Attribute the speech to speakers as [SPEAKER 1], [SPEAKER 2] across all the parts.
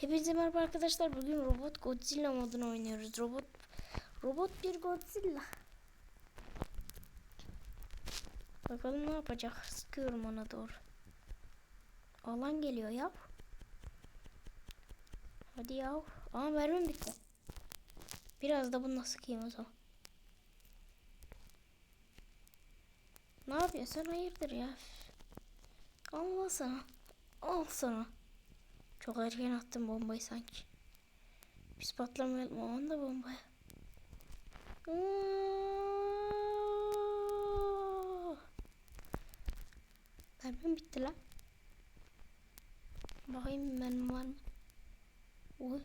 [SPEAKER 1] Hepinize merhaba arkadaşlar. Bugün Robot Godzilla modunu oynuyoruz. Robot Robot bir Godzilla. Bakalım ne yapacak. Sıkıyorum ona doğru. Alan geliyor ya. Hadi ya. Aa mermim bitti. Biraz da bununla sıkayım o zaman. Ne yapıyorsun? Hayırdır ya? Allah sana. Al sana. Çok erken attım bombayı sanki. Biz patlamayalım o anda bombaya. Mermim bitti lan. Bakayım benim var mı? Oy.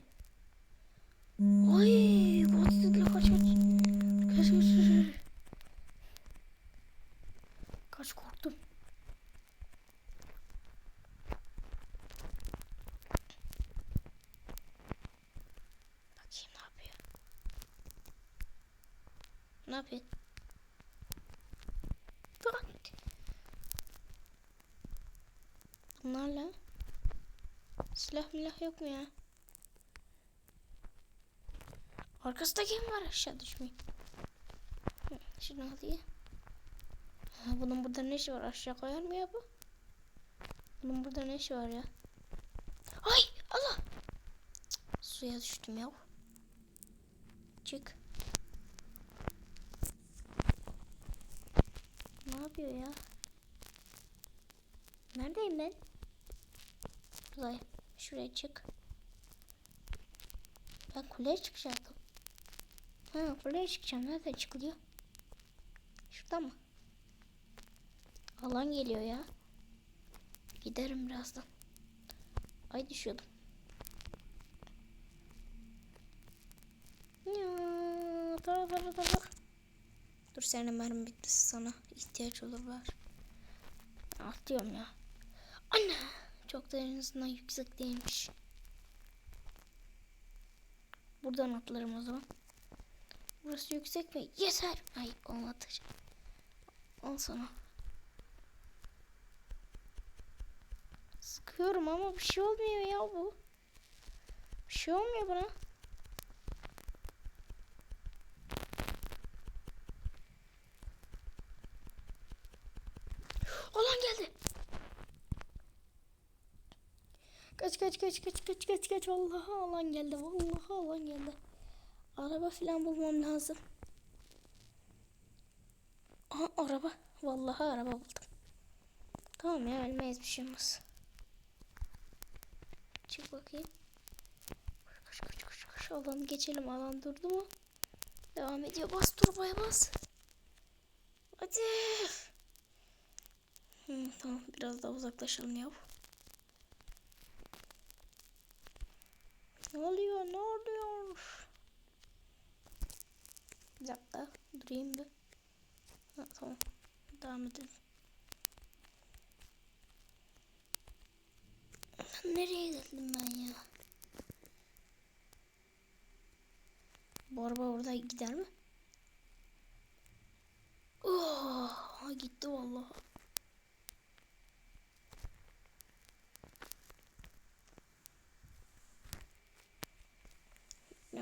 [SPEAKER 1] Oy! Godzilla kaç kaç. Kaç kaç kaç. Kaç korktum. Bakayım ne yapıyor. Ne yapıyor? Bak. Bunlarla silah milah yok mu ya? Arkasında kim var aşağı düşmeyin. Hı, Şunu alayım. Ha, bunun burada ne işi var? Aşağı koyar mı ya bu? Bunun burada ne işi var ya? Ay Allah! Cık, Suya düştüm ya. Çık. Ne yapıyor ya? Neredeyim ben? Buradayım. Şuraya çık. Ben kuleye çıkacaktım. Ha kuleye çıkacağım. Nereden çıkılıyor? Şurada mı? Alan geliyor ya. Giderim birazdan. Ay düşüyordum. Ya, tara tara tara. Dur senin mermi bitti sana ihtiyaç olur var. Atlıyorum ya. Anne çok da en azından yüksek değilmiş. Buradan atlarım o zaman. Burası yüksek mi? Yeter. Ay olmadı. Al sana. Sıkıyorum ama bir şey olmuyor ya bu. Bir şey olmuyor buna. Olan geldi. Kaç kaç kaç kaç kaç kaç kaç vallahi alan geldi vallahi alan geldi. Araba falan bulmam lazım. Aha araba. Vallahi araba buldum. Tamam ya ölmeyiz bir şey olmaz. Çık bakayım. Koş koş koş koş. Alan geçelim. Alan durdu mu? Devam ediyor. Bas turbaya bas. Hadi. Hı, tamam biraz daha uzaklaşalım ya. Ne oluyor? Ne oluyor? Bir dakika. Durayım bir. Ha, tamam. Devam edelim. Nereye geldim ben ya? Bu araba orada gider mi? Oh, gitti vallahi.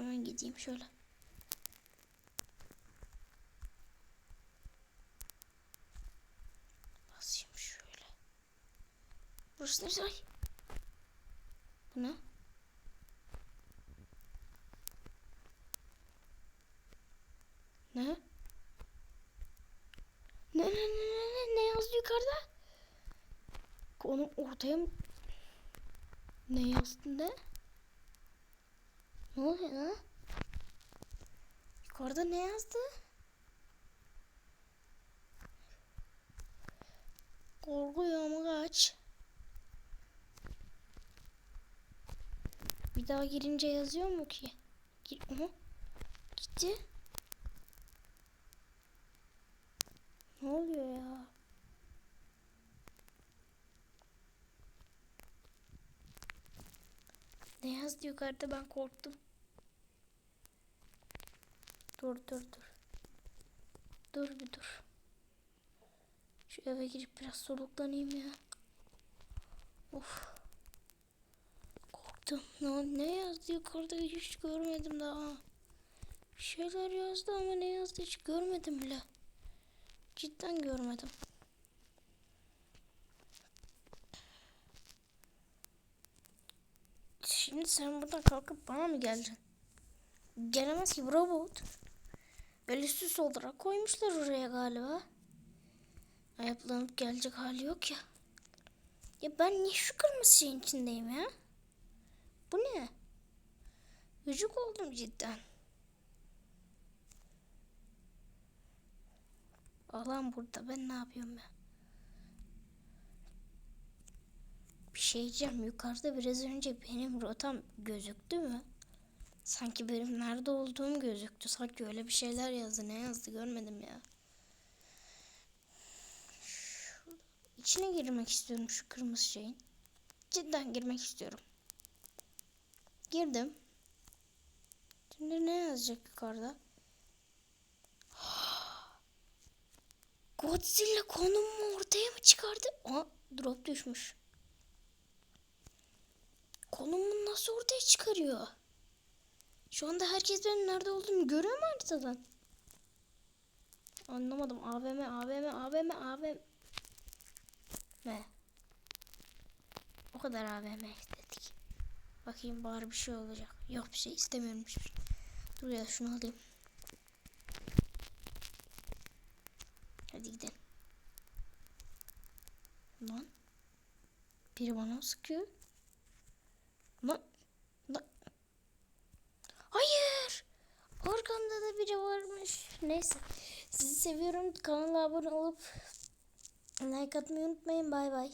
[SPEAKER 1] Hemen gideyim şöyle. Basayım şöyle. Burası neresi? Ay. Bu ne? Ne? Ne ne ne ne ne yazdı yukarıda? Onu ortaya mı? Ne yazdı ne? Ne oluyor lan? Yukarıda ne yazdı? Korkuyorum kaç. Bir daha girince yazıyor mu ki? Gir. Gitti. Ne oluyor ya? Ne yazdı yukarıda ben korktum. Dur dur dur. Dur bir dur. Şu eve girip biraz soluklanayım ya. Of. Korktum. Ne, ne yazdı yukarıda hiç görmedim daha. Bir şeyler yazdı ama ne yazdı hiç görmedim bile. Cidden görmedim. Şimdi sen buradan kalkıp bana mı geleceksin? Gelemez ki robot. Öyle süs olarak koymuşlar oraya galiba. Ayaklanıp gelecek hali yok ya. Ya ben niye şu kırmızı şeyin içindeyim ya? Bu ne? Gıcık oldum cidden. Alan burada ben ne yapıyorum ya? Bir şey diyeceğim yukarıda biraz önce benim rotam gözüktü mü? Sanki benim nerede olduğum gözüktü. Sanki öyle bir şeyler yazdı. Ne yazdı görmedim ya. Şurada. İçine girmek istiyorum şu kırmızı şeyin. Cidden girmek istiyorum. Girdim. Şimdi ne yazacak yukarıda? Godzilla konumu ortaya mı çıkardı? Aa drop düşmüş. Konumunu nasıl ortaya çıkarıyor? Şu anda herkes benim nerede olduğumu görüyor mu haritadan? Anlamadım. AVM, AVM, AVM, AVM. Ne? O kadar AVM istedik. Bakayım bari bir şey olacak. Yok bir şey istemiyorum hiçbir şey. Dur ya şunu alayım. Hadi gidelim. Lan. Biri bana sıkıyor. Lan. Lan. Hayır. Arkamda da biri varmış. Neyse. Sizi seviyorum. Kanala abone olup like atmayı unutmayın. Bay bay.